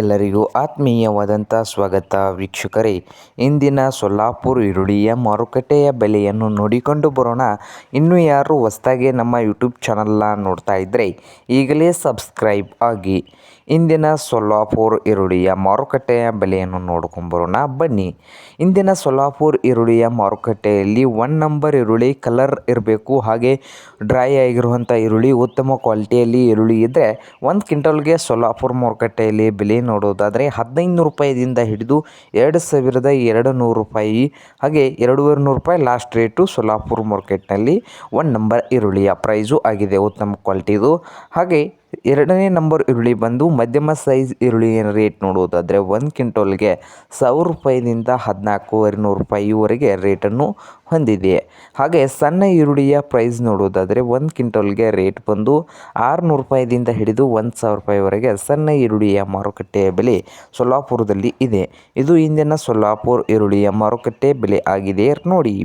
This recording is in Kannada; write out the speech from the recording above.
ಎಲ್ಲರಿಗೂ ಆತ್ಮೀಯವಾದಂಥ ಸ್ವಾಗತ. ವೀಕ್ಷಕರೇ, ಇಂದಿನ ಸೊಲ್ಲಾಪುರ ಈರುಳ್ಳಿಯ ಮಾರುಕಟ್ಟೆಯ ಬೆಲೆಯನ್ನು ನೋಡಿಕೊಂಡು ಬರೋಣ. ಇನ್ನೂ ಯಾರು ಹೊಸದಾಗಿ ನಮ್ಮ ಯೂಟ್ಯೂಬ್ ಚಾನಲ್ನ ನೋಡ್ತಾ ಇದ್ದರೆ ಈಗಲೇ ಸಬ್ಸ್ಕ್ರೈಬ್ ಆಗಿ. ಇಂದಿನ ಸೊಲ್ಲಾಪುರ ಈರುಳ್ಳಿಯ ಮಾರುಕಟ್ಟೆಯ ಬೆಲೆಯನ್ನು ನೋಡ್ಕೊಂಬರೋಣ ಬನ್ನಿ. ಇಂದಿನ ಸೊಲ್ಲಾಪುರ ಈರುಳ್ಳಿಯ ಮಾರುಕಟ್ಟೆಯಲ್ಲಿ ಒನ್ ನಂಬರ್ ಈರುಳ್ಳಿ ಕಲರ್ ಇರಬೇಕು. ಹಾಗೆ ಡ್ರೈ ಆಗಿರುವಂಥ ಈರುಳ್ಳಿ ಉತ್ತಮ ಕ್ವಾಲಿಟಿಯಲ್ಲಿ ಈರುಳ್ಳಿ ಇದ್ದರೆ ಒಂದು ಕ್ವಿಂಟಲ್ಗೆ ಸೊಲ್ಲಾಪುರ ಮಾರುಕಟ್ಟೆಯಲ್ಲಿ ಬೆಲೆ ನೋಡೋದಾದರೆ ಹದಿನೈದು ರೂಪಾಯಿದಿಂದ ಹಿಡಿದು ಎರಡು ಸಾವಿರದ ಎರಡು ನೂರು ರೂಪಾಯಿ. ಹಾಗೆ ಎರಡೂವರೆ ನೂರು ರೂಪಾಯಿ ಲಾಸ್ಟ್ ರೇಟು ಸೊಲ್ಲಾಪುರ ಮಾರ್ಕೆಟ್ನಲ್ಲಿ ಒನ್ ನಂಬರ್ ಈರುಳ್ಳಿಯ ಪ್ರೈಸು ಆಗಿದೆ. ಉತ್ತಮ ಕ್ವಾಲಿಟಿದು ಹಾಗೆ ಎರಡನೇ ನಂಬರ್ ಈರುಳ್ಳಿ ಬಂದು ಮಧ್ಯಮ ಸೈಜ್ ಈರುಳ್ಳಿಯ ರೇಟ್ ನೋಡುವುದಾದರೆ ಒಂದು ಕ್ವಿಂಟೋಲ್ಗೆ ಸಾವಿರ ರೂಪಾಯಿಯಿಂದ ಹದಿನಾಲ್ಕೂವರೆ ನೂರು ರೂಪಾಯಿವರೆಗೆ ರೇಟನ್ನು ಹೊಂದಿದೆ. ಹಾಗೆ ಸಣ್ಣ ಈರುಳ್ಳಿಯ ಪ್ರೈಸ್ ನೋಡುವುದಾದರೆ ಒಂದು ಕ್ವಿಂಟೋಲ್ಗೆ ರೇಟ್ ಬಂದು ಆರುನೂರು ರೂಪಾಯಿದಿಂದ ಹಿಡಿದು ಒಂದು ಸಾವಿರ ರೂಪಾಯಿವರೆಗೆ ಸಣ್ಣ ಈರುಳ್ಳಿಯ ಮಾರುಕಟ್ಟೆಯ ಬೆಲೆ ಸೊಲ್ಲಾಪುರದಲ್ಲಿ ಇದೆ. ಇದು ಇಂದಿನ ಸೊಲ್ಲಾಪುರ ಈರುಳ್ಳಿಯ ಮಾರುಕಟ್ಟೆ ಬೆಲೆ ಆಗಿದೆ. ನೋಡಿ.